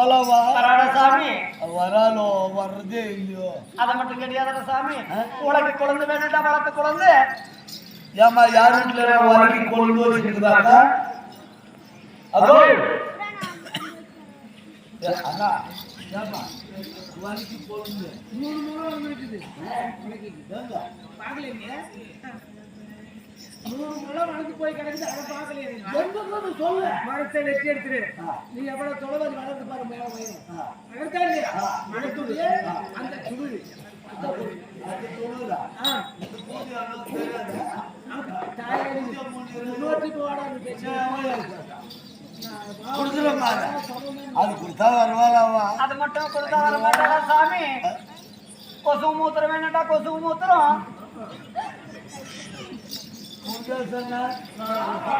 வரவாலாவா வராடா சாமி. வராலோ வர்றதே இல்லையோ. அதை மட்டும் கிடையாதுடா சாமி. உனக்கு குழந்தை வேணும்டா வளர்த்த குழந்தை. ஏமா யார் வீட்டுல வரைக்கும் கொண்டு அதோ. அண்ணா கொழுந்து. மூணு முழம் இருக்குது ஏங்க? போய் கிடக்குது அதை பார்க்கலையே எங்க சொல்லு மரத்தை எடுத்துரு நீ எவ்வளவு தொலைவது வளர்ந்து பாரு மேல வயிறு வளர்த்தா இல்லையா அந்த அது கொடுத்தா அது மட்டும் கொடுத்தா வர சாமி? கொசு மூத்திரம் என்னடா கொசு மூத்திரம் முருகேசனா கொசு மூத்துருமா இது, நான் அவர்.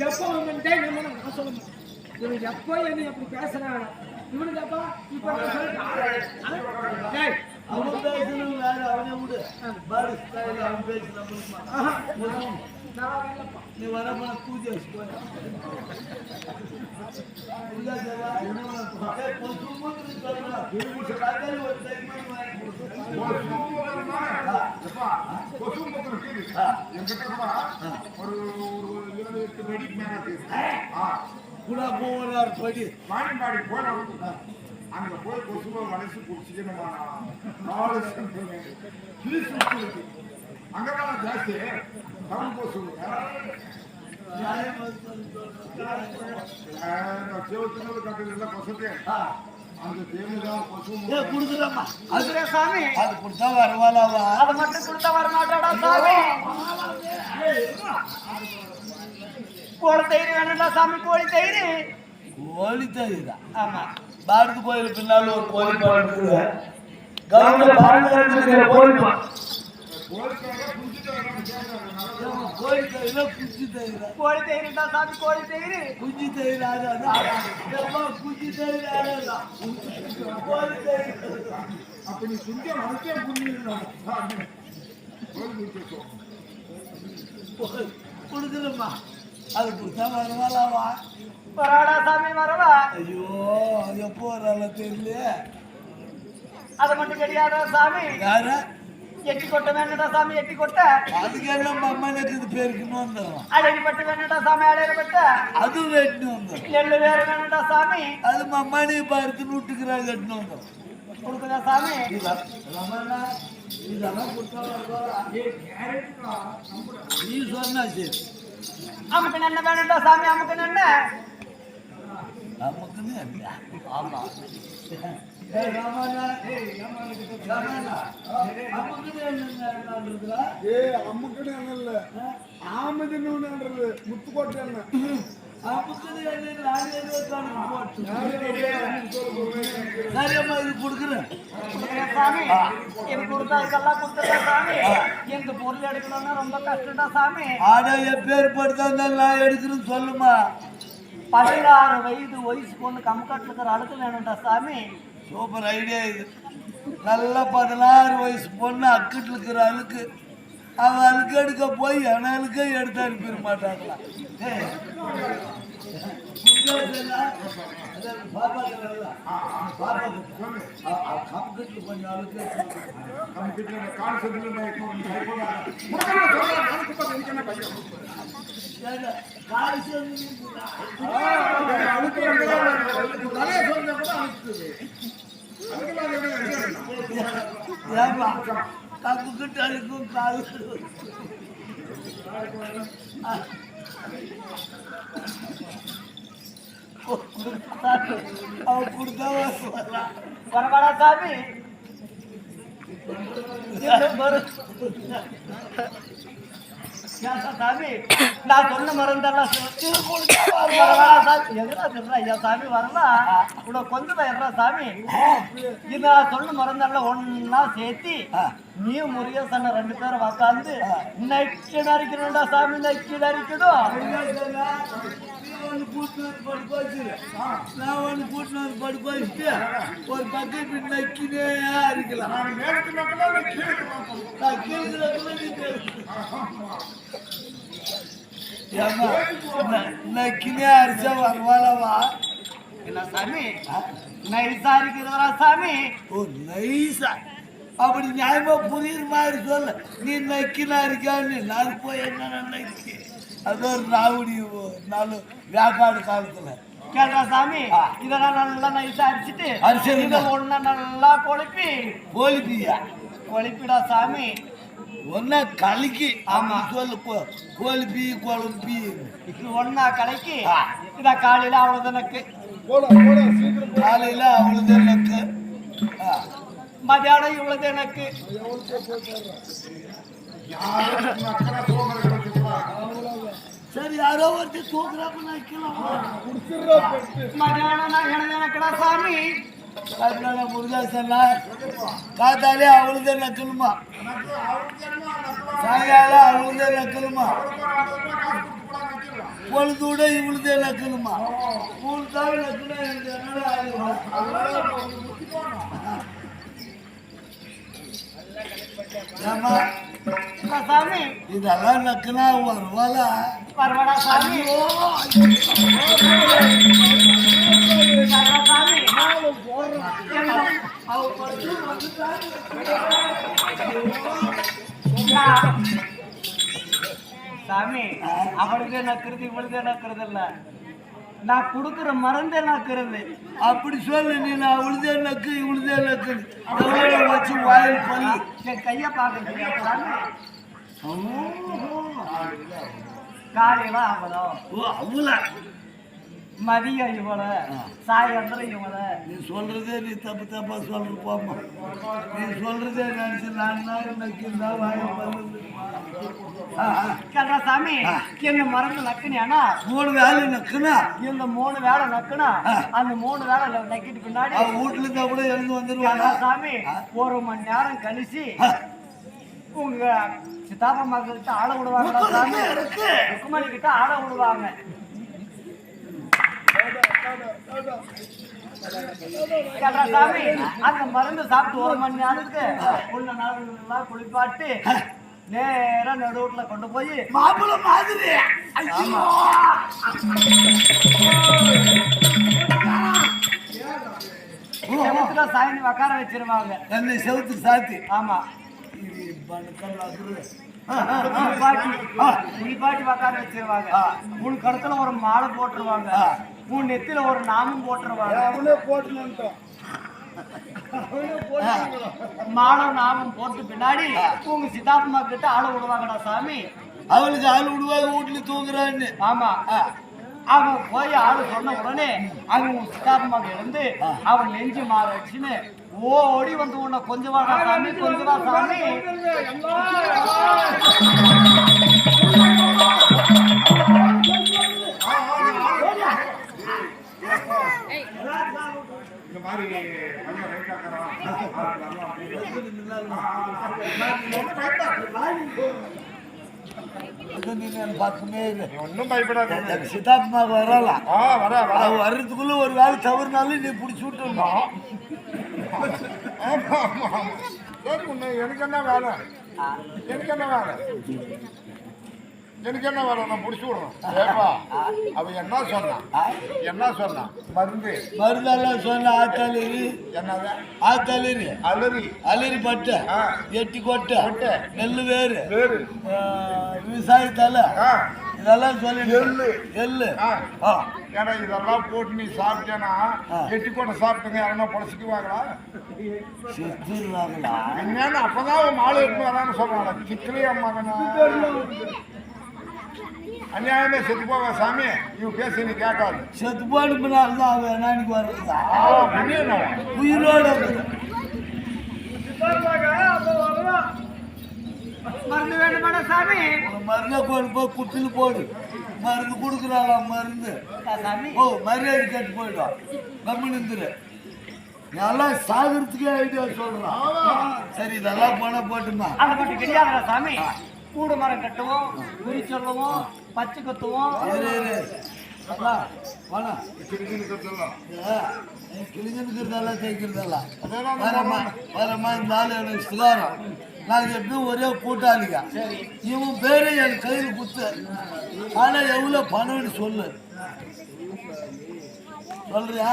எப்போ வந்துட்டே நம்ம நான் இவன் எப்போ என்னை அப்படி பேசுறாங்க இவனுக்கு அப்பா இப்போ அவன் பேசணும் வேற அவனை விடு பாரு அவன் நம்மளுக்குமா ஆஹா, அங்க போய் நாலு அங்கதான் ஜாஸ்தி அந்த தேவைதான். அது அதுரே சாமி அது கொடுத்தா வருவாளாவா அதை மட்டும் கொடுத்தா வர மாட்டாடா சாமி கோழி தயிர் வேணும்டா சாமி கோழி தயிர் கோழி தயிரா ஆமா பாரதி கோயில் பின்னால ஒரு கோழி பாடுறது கவர்மெண்ட் பாரதி கோழி கோழி தயிரா குச்சி தயிரா கோழி தயிர்டா சாமி கோழி தயிர் குச்சி தயிர் ஏம்மா, குச்சி தயிர் கோழி தயிர் அப்ப நீ குஞ்ச குடிச்சோம் கொடுக்குறேம்மா அது கொடுத்தா வருவாளாவா வராடா சாமி வரவா? ஐயோ எப்போ வரால தெரியல அதை மட்டும் கிடையாதா சாமி? யார? எட்டி கொட்டை வேணும்டா சாமி எட்டி கொட்டை. அதுக்கு என்ன அம்மனுக்கு பேருக்குன்னு வந்துடும் அடடி பட்டு வேணும்டா சாமி அடையிற பட்டு. அதுவும் வெட்டின்னு வந்துடும் நெல்லு வேற வேணும்டா சாமி. அது மம்மானி பருத்துன்னு விட்டுக்கிறாங்க கட்டின்னு வந்துடும் கொடுக்குதா சாமி? இதெல்லாம்? நீ சொன்னா சரி. அமுக்கு நெண்ண வேணும்டா சாமி அமுக்கு நெண்ண. நமக்குன்னு? ஆமா. ஏய், ரமணா, ஏ அம்முக்குன்னு என்ன இல்ல ஆமதின்னு முத்துக்கோட்டை என்ன நமக்குன்னு என்ன நானே ஏதோ சரியம்மா, இது கொடுக்குறேன். சாமி எனக்கு கொடுத்தா இதெல்லாம் கொடுத்துருக்கா சாமி எங்க பொருள் எடுக்கணும்னா ரொம்ப கஷ்டம்டா சாமி ஆனா என் பேர் படுத்தா இருந்தாலும் நான் எடுக்கிறேன்னு சொல்லுமா பதினாறு வயது வயசு பொண்ணு கம்கட்டில் இருக்கிற அழுக்கு வேணும்டா சாமி சூப்பர் ஐடியா இது நல்ல பதினாறு வயசு பொண்ணு அக்கிட்டு இருக்கிற அழுக்கு அவன் அழுக்கு எடுக்க போய் என அழுக்க எடுத்து அனுப்பிட மாட்டாங்களா அழுக்கு काकू टेलिफोन काल पुढचा वाचला बरबाडा चाबी बरं. சாமி நான் சொன்ன மருந்தெல்லாம் எங்கடா சொல்றா ஐயா சாமி வரலாம் கூட கொஞ்சம் எறா சாமி இது நான் சொன்ன மருந்தெல்லாம் ஒண்ணா சேர்த்து நீயும் முருகேசன் ரெண்டு பேரும் உக்காந்து நக்கி நரிக்கணும்டா சாமி நீ வந்து படுக்க வச்சு நான் ஒன்று கூட்டினு வந்து படுக்க வச்சுட்டு ஒரு பக்கம் இப்படி நக்கினே இருக்கலாம் நீ நீ ந- நக்கினே அரிச்சா வருவாளவா என்ன சாமி? நைசா இருக்கிறதா சாமி? ஓ நைஸா. அப்படி நியாயமா புரியுற மாதிரி சொல்ல. நீ நக்கினா இருக்கான்னு நான் போய் என்ன நக்கி? அது ஒரு ராவடி நாலு வியாபார காலத்துல. கேட்டா சாமி இதெல்லாம் நல்லா நைசா அடிச்சிட்டு. இதை ஒண்ணு நல்லா கொழுப்பி. போலிப்பியா கொழுப்பிடா சாமி. ஒன்னா கலக்கி. ஆமா. சொல்லு கோழிப்பி குழம்பி இது ஒண்ணா கலக்கி இத காலையில அவ்வளவு எனக்கு காலையில ஆ, மதியானம் இவ்வளவு எனக்கு. சரி யாரோ ஒருத்தர் தூக்குறாப்ப நக்கலாம் மதியானம் நான் எனக்கு சாமி? அதனால முருகாசன்னா காத்தாலே அவளுதே நக்கணுமா சாயங்காலம் அவளுதே நக்கணுமா பொழுதோட இவளுதே நக்கணுமா மூணு தாள் எனக்கு சாமி. இதெல்லாம் நக்குனா வருவாளா? பரவாடா சாமி. சாமி அவளுக்கு நக்கிறது இவளுக்கு நக்கிறது இல்ல நான் கொடுக்குற மருந்தே நக்குறது அப்படி சொல்லு நீ நான் உழுதே நக்கு உழுதே நக்கு வச்சு வாயில் பண்ணி என் கையை பாக்குறீங்க காலையில அவ்வளோ ஓ அவ்வளோ மதியம் இவ்வளோ சாயந்தரம் இவ்வளோ நீ சொல்றதே நீ தப்பு தப்பா சொல்ற போமா நீ சொல்றதே நினைச்சு நான் நாள் நக்கிருந்தா வாயில் பல்லு ஆ, ஆ. கேட்டா சாமி என்ன மருந்து நக்குனியானா? மூணு வேலை நக்குனா? இந்த மூணு வேலை நக்குனா அந்த மூணு வேலை நக்கிட்டு பின்னாடி வீட்டுல இருந்தா கூட எழுந்து வந்துருவாங்க சாமி ஒரு மணி நேரம் கழிச்சு உங்க சித்தாப்பா மகிழ்ச்சி ஆள விடுவாங்க சாமி? ருக்குமணி கிட்ட ஆள விடுவாங்க. சாமி அந்த மருந்து சாப்பிட்டு ஒரு மணி நேரத்துக்கு உள்ள நல்லா குளிப்பாட்டு நேரா நடுவுல கொண்டு போய் மாப்பிள்ள மாதிரி. சாய்ந்து உக்கார வச்சிருவாங்க. செவுத்துக்கு சாத்தி. ஆமா. குளிப்பாட்டி உக்கார வச்சிருவாங்க. உன் கழுத்துல ஒரு மாலை போட்டுருவாங்க. உன் நெத்தில ஒரு நாமம் போட்டுருவாங்க. அவனே போட்டுனுட்டோம் மாலை நாமம் போட்டு பின்னாடி உங்க சித்தாத்மா கிட்ட ஆள விடுவாங்கடா சாமி. அவளுக்கு ஆள் விடுவாங்க வீட்டுல தூங்குறான்னு. ஆமா. அவன் போய் ஆளு சொன்ன உடனே அவன் உன் சித்தாத்மா இருந்து அவன் நெஞ்சு மாற வச்சுன்னு ஓடி வந்து உன்னை கொஞ்சம் வாடா சாமி கொஞ்சம் வா சாமி இந்த மாதிரி பையன் ரைட் ஆக்குறான். அது நீ நான் பார்த்துமே இரு. நீ ஒண்ணும் பயப்படாத. சித்தாத்மா வரலாம். ஆ வர வர. அது வர்றதுக்குள்ள ஒரு வேலை தவறுனாலும் நீ பிடிச்சி விட்டுருந்தோம் எனக்கு என்ன வேலை? எனக்கு என்ன வேலை? எனக்கு என்ன வேலை? நான் பிடிச்சி விடணும். ஏப்பா அவன் என்ன சொன்னான்? என்ன சொன்னான்? மருந்து. மருந்தெல்லாம் சொன்ன ஆத்தாளி என்னது? ஆத்தாளி அலறி. அலறி பட்டை. எட்டி கொட்டை. கொட்டை. நெல்லு வேறு. வேறு. விவசாய தலை ஆ. இதெல்லாம் சொல்லி. எள்ளு. எள்ளு. ஏன்னா இதெல்லாம் போட்டு நீ சாப்பிட்டேன்னா. எட்டி போட்ட சாப்பிட்டுங்க யாருன்னா பொழைச்சிக்குவாங்களா? என்னன்னு அப்பதான் மாலை எடுத்து வரான்னு சொல்றாங்க சிக்கலே அம்மா அநியாயமே செத்து போவா சாமி. இவன் பேசி நீ கேட்காது. செத்து போனதுனால தான் அவன் என்னன்னு வர்றதா? உயிரோட. மருந்து வேணுமாடா சாமி? மருந்தை கொண்டு போய் குட்டில் போடு. மருந்து கொடுக்குறாளா மருந்து? சாமி. ஓ மரியாதை கட்டு போயிடும் கம்முன்னு இருந்துரு. நல்லா சாகிறதுக்கே ஐடியா சொல்றான் சரி நல்லா போனா போட்டுமா. அதை மட்டும் கிடையாதுடா சாமி. கூடு மரம் கட்டுவோம் குறி சொல்லுவோம் பச்சை கத்துவோம் இரு, இரு. அப்பா, வாடா. கிரிக்கின்னு கத்தலாம். ஏ, நீ கிழிஞ்சிருக்கிறதெல்லாம் தேய்க்கிறதெல்லாம் வரமா வரமா இந்த ஆளு எனக்கு சுகாரம் நாங்க எப்பயும் ஒரே கூட்டாளிங்க. இவன் பேரு என் கையில் குத்து. ஆனா எவ்வளவு பணம்னு சொல்லு. சொல்றியா?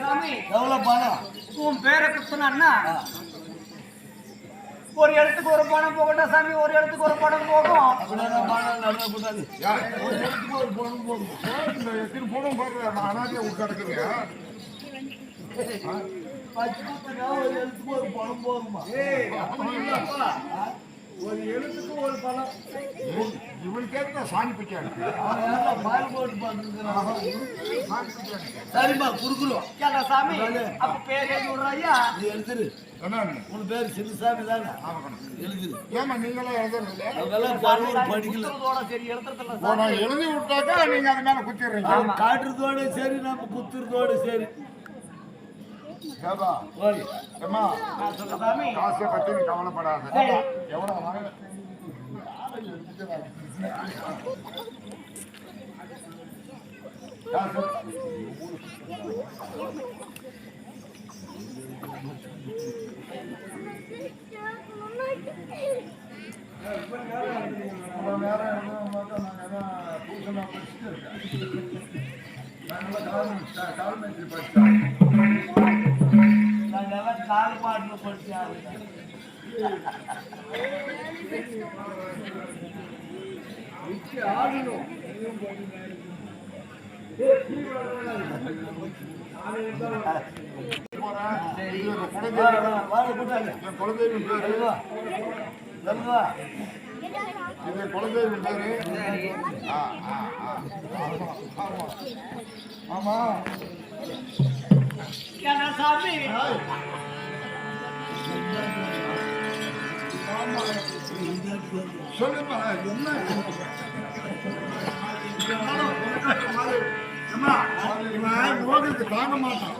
சாமி. எவ்வளவு பணம்? உன் பேரை குத்துனா ஒரு இடத்துக்கு ஒரு பணம் போகட்டும் சாமி ஒரு இடத்துக்கு ஒரு பணம் போகும் பணம்? ஒரு இடத்துக்கு ஒரு பணம் போகும் எத்தனை பாரு, நான் அனாதையா ஒரு இடத்துக்கு ஒரு பணம் போகுமா? ஒரு எழுத்துக்கு ஒரு பணம். இவன்- ஏத்த சாணி யாரோ பால் போட்டு பிக்காடு. சரிம்மா குடுக்குறோம் சாமி அப்ப பேர் எழுதி விடுறா ஐயா நீ எழுதுரு. என்ன? உன் பேர் சிறுசாமி தானே. எழுதுரு. ஏம்மா நீங்களே எழுதுறது இல்லையா? அதெல்லாம் பரவாயில்ல படிக்கல. நான் எழுதி விட்டாக்கா நீங்க அது மேல குத்திடுறீங்க? அவன் காட்டுறதோட சரி நம்ம குத்துறதோட சரி. காசை பத்தி நீ கவலைப்படாத. எவ்வளவு வாங்க? காசு. இவ்வளவு நேரம் எழுதுன பார்த்தா நாங்க எல்லாம் டியூஷனா படிச்சுட்டு இருக்கேன். நாங்கெல்லாம் கால் பாட்டில் படிச்சாங்க போறேன். இது கூட்டாளி என் குலதெய்வம் பேரு. இது குலதெய்வம் பேரு. ஆ, ஆ, ஆ. ஆமா, சாமி சொல்லுமா, என்ன? அம்மா, இவன் ரோகிக்கு தாங்க மாட்டான்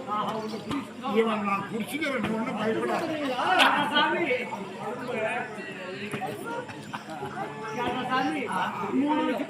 இவன் நான் குடிச்சுக்கிறேன் ஒன்றும் பயப்படாத ஏன்டா சாமி ஏன்டா சாமி மூணு வச்சு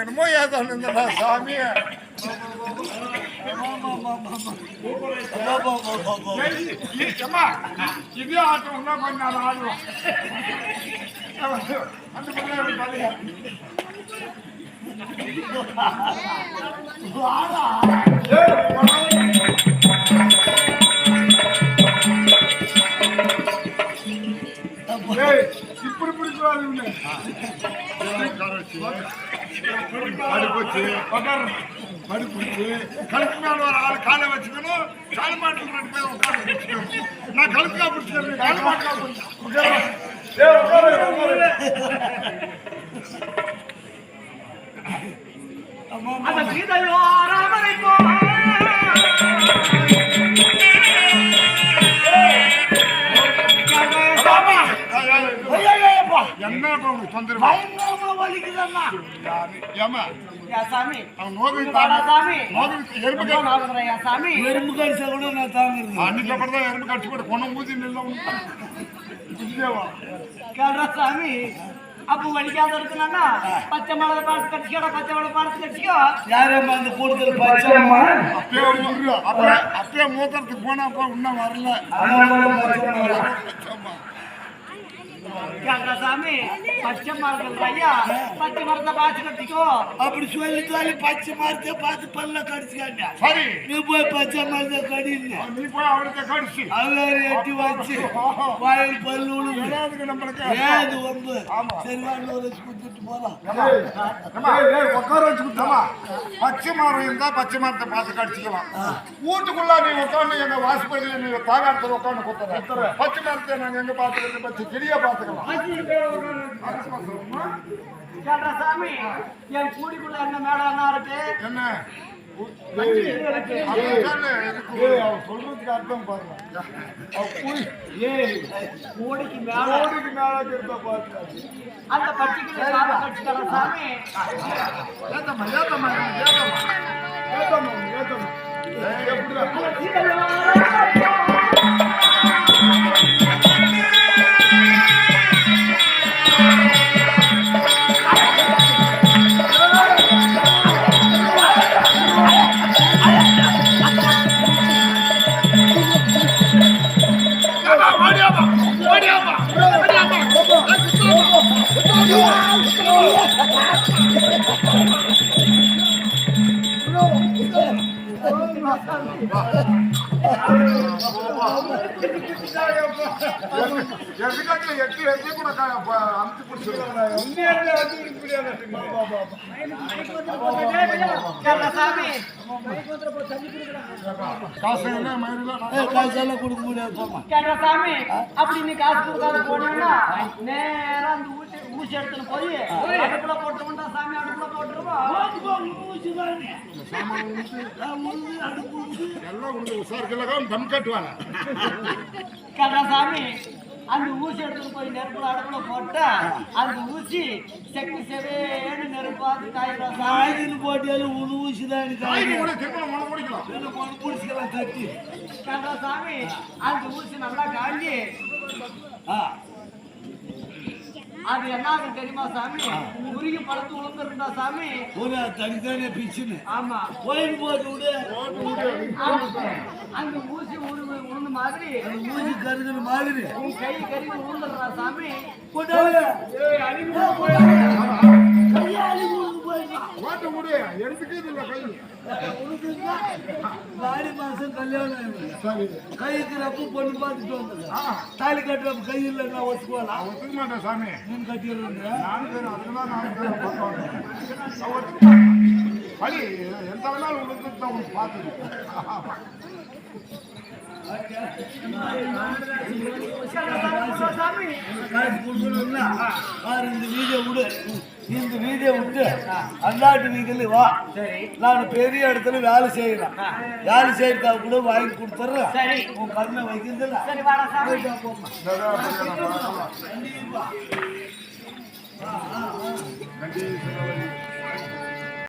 என்னமோ ஏதோ இருந்தடா சாமி இதே ஆட்டம் தான் கொஞ்ச ஆடுவோம் அந்த பிள்ளை ஏய், இப்படி பிடிக்கூடாது இவனை. அடுப்பூச்சி, அடுப்பூச்சி. கழுத்து மேல ஒரு ஆள் காலை வச்சுக்கணும். கால் மாட்டில் ரெண்டு பேரும் உட்கார்ந்து பிடிச்சுக்கணும். நான் கழுத்துக்கா பிடிச்சிக்கிறேன் கால் ஏம்மா, யா சாமி. அவன் நோக்கு சாமி. நோக்கு எறும்பு சாமி? எறும்பு கடிச்சா கூட நான் தாங்குறது அன்னைக்கு அப்புறம் தான் எறும்பு கடிச்சு போட்டு கொண்டு ஊதி நில்ல கேள்றா கேள்றா சாமி. அப்ப வலிக்காத இருக்கணும்னா பச்சை மிளகா பார்த்து கடிச்சிக்கோ பச்சை மிளகா பார்த்து கடிச்சிக்கோ. யாரம்மா அந்த கூடுதல் பச்சைம்மா அப்பயே அப்பயே அப்பயே மூத்தறதுக்கு போனாப்பா இன்னும் வரல. அதான் பச்சைம்மா கேட்டா சாமி? பச்சை மரத்தில் ஐயா பச்சை மரத்தை பார்த்து கட்டிக்கோ. அப்படி சொல்லி சொல்லி பச்சை மரத்தை பார்த்து பல்ல கடிச்சுக்காண்ட சரி. நீ போய் பச்சை மரத்தை கடின்னு நீ போய் அவனுக்கு கடிச்சு. அவர் எட்டி வச்சு வாயில் பல்லு நம்மளுக்கு. ஏது ஒரு வச்சு கொடுத்துட்டு போலாம். உட்கார பச்சை மரம் இருந்தா பச்சை மரத்தை பார்த்து கடிச்சுக்கலாம். வீட்டுக்குள்ள நீ உட்காந்து எங்க வாசப்படியில நீ தாகாரத்தில் உட்காந்து பச்சை மரத்தை நாங்க எங்க பார்த்துக்கிறது? பச்சை செடியா பார்த்துக்கலாம் கேட்டா சாமி என் கூடிக்குள்ள என்ன மேடம் இருக்கு? என்ன? இருக்கு. சொல்றதுக்கு அர்த்தம் பாருங்க. கூடிக்கு மேல. கோடிக்கு மேல இருந்தா பாருங்க. அந்த பச்சைக்குள்ள சாமி. ஏத்தம்மா ஏத்தம்மா ஏத்தம்மா. ஏத்தம்மா ஏத்தம்மா. எட்டு கூட அமுத்தி சாமி காசு காசெல்லாம் கொடுக்க முடியாது அப்படி நீ காசு கொடுக்காத போனீங்கன்னா நேரா அந்த ஊசி ஊசி எடுத்துன்னு போய் அடுப்புல போட்டுருவோம்டா சாமி அடுப்புல போட்டுருவோம் எல்லாம் உங்களுக்கு உசாருக்கு தம் கட்டுவாங்க. கேட்டா சாமி அந்த ஊசி எடுத்துட்டு போய் நெருப்புல அடுப்புல போட்டா அந்த ஊசி செக்கு செவேன்னு நெருப்பாது காயிடும் சாமி. ஆயுதம் போட்டியாலும் உணவு ஊசி தான் பிடிச்சிக்கலாம் தட்டி கேட்டா சாமி அந்த ஊசி நல்லா காஞ்சி. ஆ. அது என்ன ஆகும் தெரியுமா சாமி? உருகி படுத்து விழுந்துருந்தா சாமி? ஒரு தனித்தனியா பிச்சுன்னு. ஆமா. கோயில் போட்டு விடு அந்த- ஊசி உரு உருண்டு மாதிரி. ஊசி கருகிற மாதிரி. உன் கை கறி உருந்துடுறா சாமி. போட்டாங்க ஓட்ட முடி எடுத்துக்கிறது இல்லை கை ஆடி மாசம் கல்யாணம் ஆயிடுது. சரி. கைக்கிறப்ப பொண்ணு பார்த்துட்டு வந்தது. தாலி கட்டுறப்ப கை இல்லை நான் ஒத்துக்குவேன்? ஒத்துக்க மாட்டேன் சாமி. நீ கட்டிடுறேன் நானும் பேரும் அதுக்குதான் நானும் பேரும் பக்கம் நான் ஒத்துக்க மாட்டேன். வலி எந்த வேணாலும் உங்களுக்கு தான் உங்களுக்கு பார்த்தது இந்த வீடியோ விடு இந்த வீடியோ விட்டு அந்தாட்டு வீதியில வா நான் பெரிய இடத்துல வேலை செய்யறேன் வேலை செய்யறதா கூட வாங்கி கொடுத்துட்றேன் உன் கண்ணை வைக்கிறதில்ல நன்றி